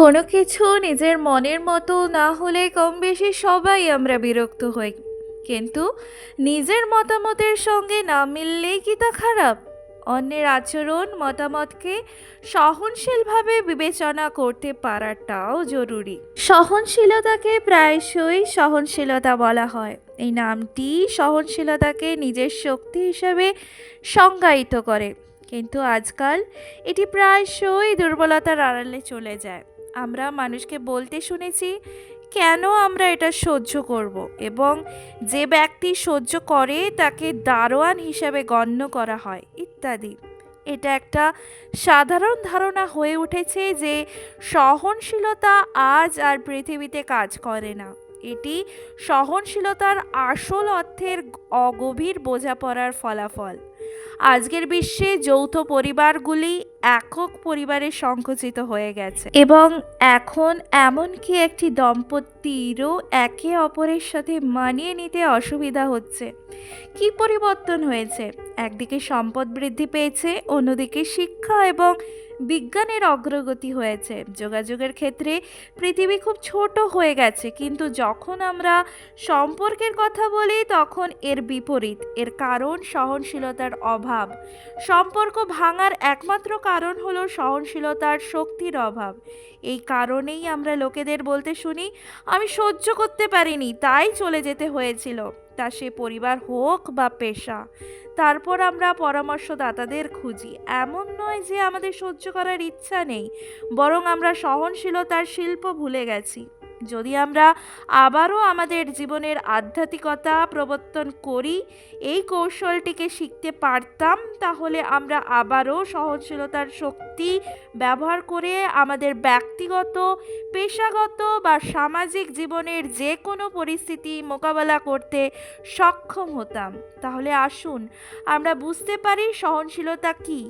কোনো কিছু নিজের মনের মতো না হলে কম বেশি সবাই আমরা বিরক্ত হই। কিন্তু নিজের মতামতের সঙ্গে না মিললেই কি তা খারাপ? অন্যের আচরণ, মতামতকে সহনশীলভাবে বিবেচনা করতে পারাটাও জরুরি। সহনশীলতাকে প্রায়শই সহনশীলতা বলা হয়। এই নামটি সহনশীলতাকে নিজের শক্তি হিসেবে সংজ্ঞায়িত করে। কিন্তু আজকাল এটি প্রায়শই দুর্বলতার আড়ালে চলে যায়। আমরা মানুষকে বলতে শুনেছি, কেন আমরা এটা সহ্য করব? এবং যে ব্যক্তি সহ্য করে, তাকে দারোয়ান হিসাবে গণ্য করা হয়, ইত্যাদি। এটা একটা সাধারণ ধারণা হয়ে উঠেছে যে সহনশীলতা আজ আর পৃথিবীতে কাজ করে না। এটি সহনশীলতার আসল অর্থের অগভীর বোঝাপড়ার ফলাফল। আজকের বিশ্বে যৌথ পরিবারগুলি একক পরিবারে সংকুচিত হয়ে গেছে। এবং এখন এমনকি একটি দম্পতিরও একে অপরের সাথে মানিয়ে নিতে অসুবিধা হচ্ছে। কি পরিবর্তন হয়েছে? একদিকে সম্পদ বৃদ্ধি পেয়েছে, অন্যদিকে শিক্ষা এবং বিজ্ঞানের অগ্রগতি হয়েছে। যোগাযোগের ক্ষেত্রে পৃথিবী খুব ছোট হয়ে গেছে, কিন্তু যখন আমরা সম্পর্কের কথা বলি, তখন এর বিপরীত, এর কারণ সহনশীলতার অভাব। সম্পর্ক ভাঙার একমাত্র কারণ হলো সহনশীলতার শক্তির অভাব। এই কারণেই আমরা লোকেদের বলতে শুনি, আমি সহ্য করতে পারিনি, তাই চলে যেতে হয়েছিল। তা সে পরিবার হোক বা পেশা। তারপর আমরা পরামর্শদাতাদের খুঁজি। এমন নয় যে আমাদের সহ্য করার ইচ্ছা নেই, বরং আমরা সহনশীলতার শিল্প ভুলে গেছি। যদি আমরা আবারও আমাদের জীবনের আধ্যাত্মিকতা প্রবর্তন করি, এই কৌশলটিকে শিখতে পারতাম, তাহলে আমরা আবারও সহনশীলতার শক্তি ব্যবহার করে আমাদের ব্যক্তিগত, পেশাগত বা সামাজিক জীবনের যে কোনো পরিস্থিতি মোকাবেলা করতে সক্ষম হতাম। তাহলে আসুন, আমরা বুঝতে পারি সহনশীলতা কি।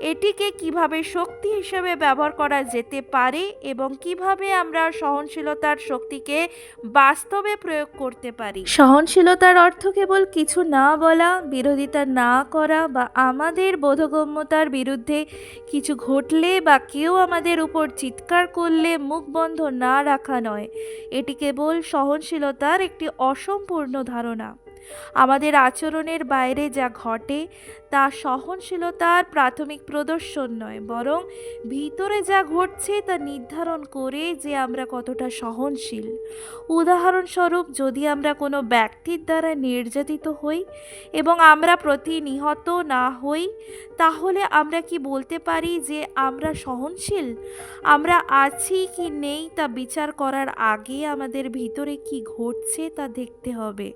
এটিকে কীভাবে শক্তি হিসেবে ব্যবহার করা যেতে পারে এবং কীভাবে আমরা সহনশীলতার শক্তিকে বাস্তবে প্রয়োগ করতে পারি। সহনশীলতার অর্থ কেবল কিছু না বলা, বিরোধিতা না করা বা আমাদের বোধগম্যতার বিরুদ্ধে কিছু ঘটলে বা কেউ আমাদের উপর চিৎকার করলে মুখ বন্ধ না রাখা নয়। এটি কেবল সহনশীলতার একটি অসম্পূর্ণ ধারণা। আমাদের আচরণের বাইরে যা ঘটে তা সহনশীলতার প্রাথমিক প্রদর্শন নয়, বরং ভিতরে যা ঘটছে তা নির্ধারণ করে যে আমরা কতটা সহনশীল। উদাহরণস্বরূপ, যদি আমরা কোনো ব্যক্তির দ্বারা নির্যাতিত হই এবং আমরা প্রতিনিহত না হই, তাহলে আমরা কি বলতে পারি যে আমরা সহনশীল? আমরা আছি কি নেই তা বিচার করার আগে আমাদের ভিতরে কি ঘটছে তা দেখতে হবে।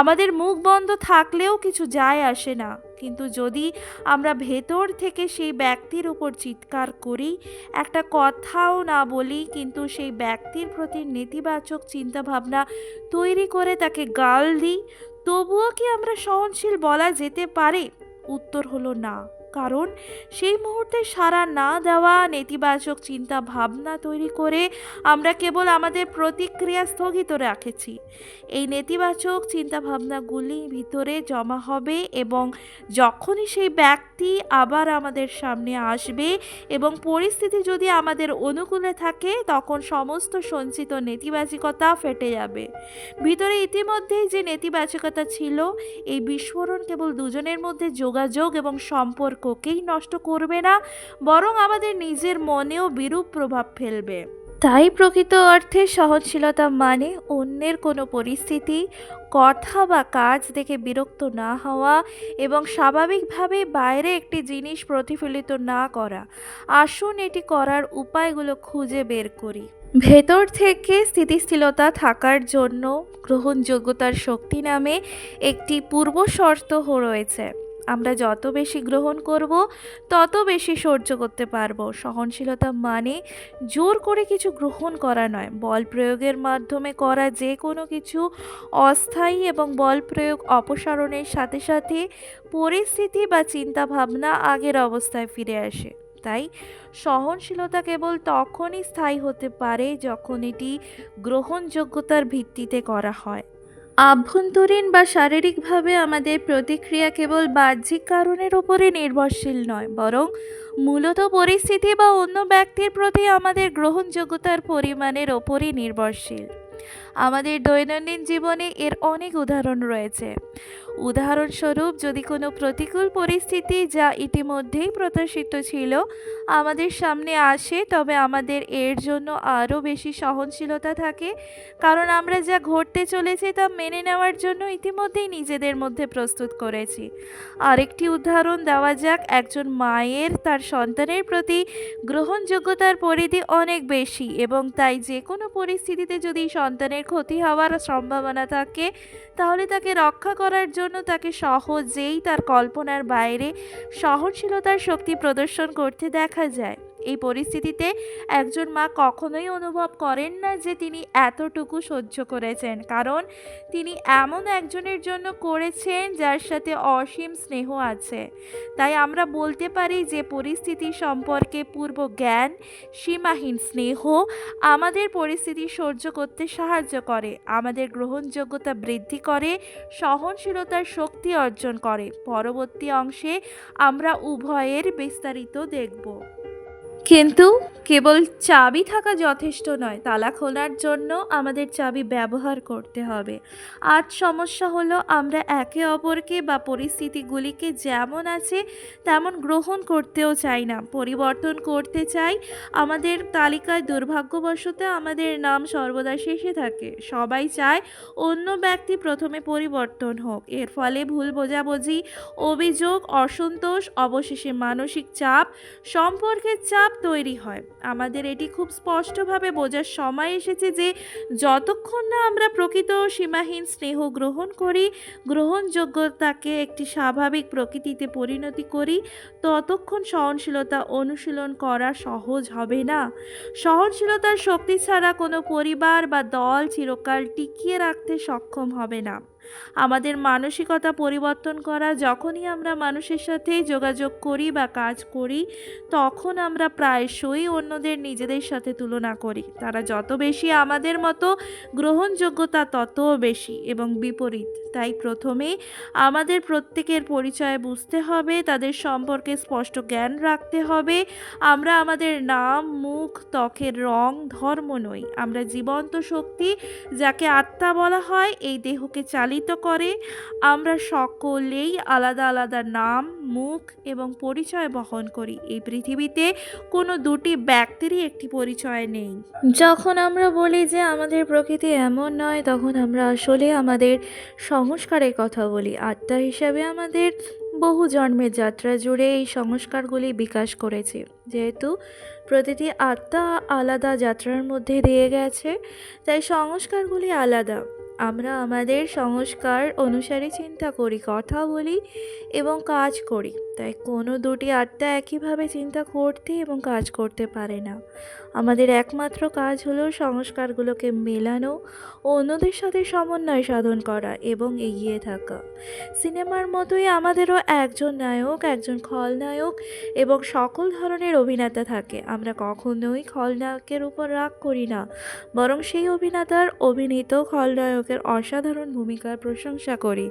আমাদের মুখ বন্ধ থাকলেও কিছু যায় আসে না। কিন্তু যদি আমরা ভেতর থেকে সেই ব্যক্তির উপর চিৎকার করি, একটা কথাও না বলি, কিন্তু সেই ব্যক্তির প্রতি নেতিবাচক চিন্তাভাবনা তৈরি করে তাকে গাল দিই, তবুও কি আমরা সহনশীল বলা যেতে পারে? উত্তর হলো না। কারণ সেই মুহূর্তে সারা না দেওয়া, নেতিবাচক চিন্তা ভাবনা তৈরি করে আমরা কেবল আমাদের প্রতিক্রিয়া স্থগিত রাখেছি। এই নেতিবাচক চিন্তা ভাবনাগুলি ভিতরে জমা হবে এবং যখনই সেই ব্যক্তি আবার আমাদের সামনে আসবে এবং পরিস্থিতি যদি আমাদের অনুকূলে থাকে, তখন সমস্ত সঞ্চিত নেতিবাচকতা ফেটে যাবে। ভিতরে ইতিমধ্যেই যে নেতিবাচকতা ছিল, এই বিস্ফোরণ কেবল দুজনের মধ্যে যোগাযোগ এবং সম্পর্ককেই নষ্ট করবে না, বরং আমাদের নিজের মনেও বিরূপ প্রভাব ফেলবে। তাই প্রকৃত অর্থে সহনশীলতা মানে অন্যের কোনো পরিস্থিতি, কথা বা কাজ দেখে বিরক্ত না হওয়া এবং স্বাভাবিকভাবে বাইরে একটি জিনিস প্রতিফলিত না করা। আসুন এটি করার উপায়গুলো খুঁজে বের করি। ভেতর থেকে স্থিতিশীলতা থাকার জন্য গ্রহণযোগ্যতার শক্তি নামে একটি পূর্ব শর্ত রয়েছে। আমরা যত বেশি গ্রহণ করব, তত বেশি সহ্য করতে পারব। সহনশীলতা মানে জোর করে কিছু গ্রহণ করা নয়। বল প্রয়োগের মাধ্যমে করা যে কোনো কিছু অস্থায়ী এবং বল প্রয়োগ অপসারণের সাথে সাথে পরিস্থিতি বা চিন্তা ভাবনা আগের অবস্থায় ফিরে আসে। তাই সহনশীলতা কেবল তখনই স্থায়ী হতে পারে যখন এটি গ্রহণযোগ্যতার ভিত্তিতে করা হয়। আভ্যন্তরীণ বা শারীরিকভাবে আমাদের প্রতিক্রিয়া কেবল বাহ্যিক কারণের ওপরে নির্ভরশীল নয়, বরং মূলত পরিস্থিতি বা অন্য ব্যক্তির প্রতি আমাদের গ্রহণযোগ্যতার পরিমাণের ওপরই নির্ভরশীল। আমাদের দৈনন্দিন জীবনে এর অনেক উদাহরণ রয়েছে। উদাহরণস্বরূপ, যদি কোনো প্রতিকূল পরিস্থিতি যা ইতিমধ্যেই প্রত্যাশিত ছিল আমাদের সামনে আসে, তবে আমাদের এর জন্য আরও বেশি সহনশীলতা থাকে। কারণ আমরা যা ঘটতে চলেছে তা মেনে নেওয়ার জন্য ইতিমধ্যেই নিজেদের মধ্যে প্রস্তুত করেছি। আরেকটি উদাহরণ দেওয়া যাক, একজন মায়ের তার সন্তানের প্রতি গ্রহণযোগ্যতার পরিধি অনেক বেশি এবং তাই যে কোনো পরিস্থিতিতে যদি সন্তানের ক্ষতি হওয়ার সম্ভাবনা থাকে, তাহলে তাকে রক্ষা করার জন্য তাকে সহজেই তার কল্পনার বাইরে সহনশীলতার শক্তি প্রদর্শন করতে দেখা যায়। এই পরিস্থিতিতে একজন মা কখনোই অনুভব করেন না যে তিনি এতটুকু সহ্য করেছেন। কারণ তিনি এমন একজনের জন্য করেছেন যার সাথে অসীম স্নেহ আছে। তাই আমরা বলতে পারি যে পরিস্থিতি সম্পর্কে পূর্ব জ্ঞান, সীমাহীন স্নেহ আমাদের পরিস্থিতি সহ্য করতে সাহায্য করে, আমাদের গ্রহণযোগ্যতা বৃদ্ধি করে, সহনশীলতার শক্তি অর্জন করে। পরবর্তী অংশে আমরা উভয়ের বিস্তারিত দেখব। কিন্তু কেবল চাবি থাকা যথেষ্ট নয়, তালা খোলার জন্য আমাদের চাবি ব্যবহার করতে হবে। আজ সমস্যা হলো আমরা একে অপরকে বা পরিস্থিতিগুলিকে যেমন আছে তেমন গ্রহণ করতেও চাই না, পরিবর্তন করতে চাই। আমাদের তালিকায় দুর্ভাগ্যবশত আমাদের নাম সর্বদা শেষে থাকে। সবাই চায় অন্য ব্যক্তি প্রথমে পরিবর্তন হোক। এর ফলে ভুল বোঝাবুঝি, অভিযোগ, অসন্তোষ, অবশেষে মানসিক চাপ, সম্পর্কের চাপ তৈরি হয়। আমাদের এটি খুব স্পষ্টভাবে বোঝার সময় এসেছে যে, যতক্ষণ না আমরা প্রকৃত সীমাহীন স্নেহ গ্রহণ করি, গ্রহণযোগ্যতাকে একটি স্বাভাবিক প্রকৃতিতে পরিণতি করি, ততক্ষণ সহনশীলতা অনুশীলন করা সহজ হবে না। সহনশীলতার শক্তি ছাড়া কোনো পরিবার বা দল চিরকাল টিকিয়ে রাখতে সক্ষম হবে না। আমাদের মানসিকতা পরিবর্তন করা, যখনই আমরা মানুষের সাথে যোগাযোগ করি বা কাজ করি, তখন আমরা প্রায়শই অন্যদের নিজেদের সাথে তুলনা করি। তারা যত বেশি আমাদের মতো গ্রহণযোগ্যতা তত বেশি এবং বিপরীত। তাই প্রথমে আমাদের প্রত্যেকের পরিচয় বুঝতে হবে, তাদের সম্পর্কে স্পষ্ট জ্ঞান রাখতে হবে। আমরা আমাদের নাম, মুখ, ত্বকের রং, ধর্ম নই। আমরা জীবন্ত শক্তি, যাকে আত্মা বলা হয়, এই দেহকে চালিত করে, আমরা সকলেই আলাদা আলাদা নাম, মুখ এবং পরিচয় বহন করি। এই পৃথিবীতে কোনো দুটি ব্যক্তিরই একটি পরিচয় নেই। যখন আমরা বলি যে আমাদের প্রকৃতি এমন নয়, তখন আমরা আসলে আমাদের সংস্কারের কথা বলি। আত্মা হিসাবে আমাদের বহু জন্মের যাত্রা জুড়ে এই সংস্কারগুলি বিকাশ করেছে। যেহেতু প্রতিটি আত্মা আলাদা যাত্রার মধ্যে দিয়ে গেছে, তাই সংস্কারগুলি আলাদা। আমরা আমাদের সংস্কার অনুসারে চিন্তা করি, কথা বলি এবং কাজ করি। তাই কোনো দুটি আত্মা একইভাবে চিন্তা করতে এবং কাজ করতে পারে না। আমাদের একমাত্র কাজ হলো সংস্কারগুলোকে মেলানো ও অন্যদের সাথে সমন্বয় সাধন করা এবং এগিয়ে থাকা। সিনেমার মতোই আমাদেরও একজন নায়ক, একজন খলনায়ক এবং সকল ধরনের অভিনেতা থাকে। আমরা কখনোই খলনায়কের উপর রাগ করি না, বরং সেই অভিনেতার অভিনীত খলনায়কের অসাধারণ ভূমিকার প্রশংসা করি।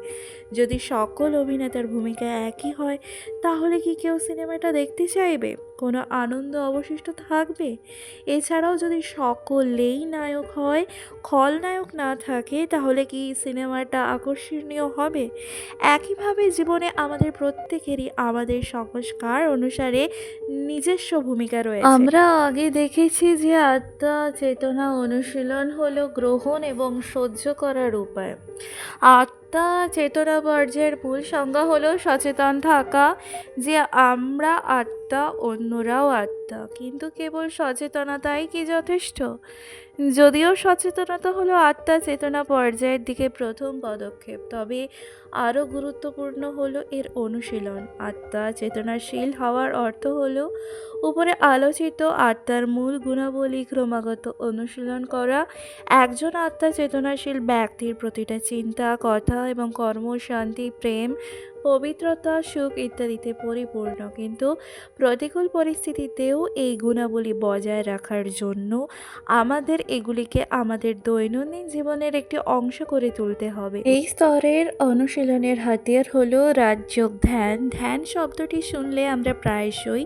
যদি সকল অভিনেতার ভূমিকা একই হয়, তাহলে কি কেউ সিনেমাটা দেখতে চাইবে? কোনো আনন্দ অবশিষ্ট থাকবে? এছাড়াও যদি সকলেই নায়ক হয় খলনায়ক না থাকে, তাহলে কি সিনেমাটা আকর্ষণীয় হবে? একইভাবে জীবনে আমাদের প্রত্যেকেরই আমাদের সংস্কার অনুসারে নিজস্ব ভূমিকা রয়েছে। আমরা আগে দেখেছি যে আত্মা, চেতনা, অনুশীলন হলো গ্রহণ এবং সহ্য করার উপায়। আত্মা চেতনা বর্জ্যের মূল সংজ্ঞা হলো সচেতন থাকা, যে আমরা আত্মা, অন্যরাও আত্মা। কিন্তু কেবল সচেতনতাই কি যথেষ্ট? যদিও সচেতনতা হলো আত্মা চেতনা পর্যায়ের দিকে প্রথম পদক্ষেপ, তবে আরও গুরুত্বপূর্ণ হলো এর অনুশীলন। আত্মা চেতনাশীল হওয়ার অর্থ হলো উপরে আলোচিত আত্মার মূল গুণাবলী ক্রমাগত অনুশীলন করা। একজন আত্মা চেতনাশীল ব্যক্তির প্রতিটা চিন্তা, কথা এবং কর্ম, শান্তি, প্রেম পবিত্রতা, সুখ ইত্যাদিতে পরিপূর্ণ। কিন্তু প্রতিকূল পরিস্থিতিতেও এই গুণাবলী বজায় রাখার জন্য আমাদের এগুলিকে আমাদের দৈনন্দিন জীবনের একটি অংশ করে তুলতে হবে। এই স্তরের অনুশীলনের হাতিয়ার হলো রাজযোগ ধ্যান। ধ্যান শব্দটি শুনলে আমরা প্রায়শই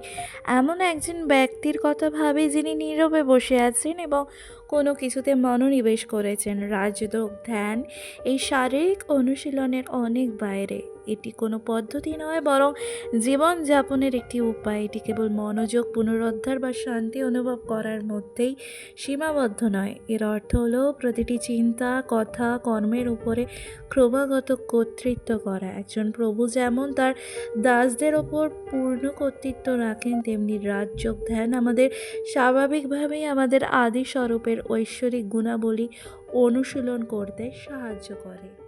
এমন একজন ব্যক্তির কথা ভাবি যিনি নীরবে বসে আছেন এবং কোনো কিছুতে মনোনিবেশ করেছেন। রাজযোগ ধ্যান, এই শারীরিক অনুশীলনের অনেক বাইরে। এটি কোনো পদ্ধতি নয়, বরং জীবনযাপনের একটি উপায়। এটি কেবল মনোযোগ পুনরুদ্ধার বা শান্তি অনুভব করার মধ্যেই সীমাবদ্ধ নয়। এর অর্থ হলো প্রতিটি চিন্তা, কথা, কর্মের উপরে ক্রমাগত কর্তৃত্ব করা। একজন প্রভু যেমন তার দাসদের ওপর পূর্ণ কর্তৃত্ব রাখেন, তেমনি রাজযোগ ধ্যান আমাদের স্বাভাবিকভাবেই আমাদের আদি স্বরূপের ঐশ্বরিক গুণাবলী অনুশীলন করতে সাহায্য করে।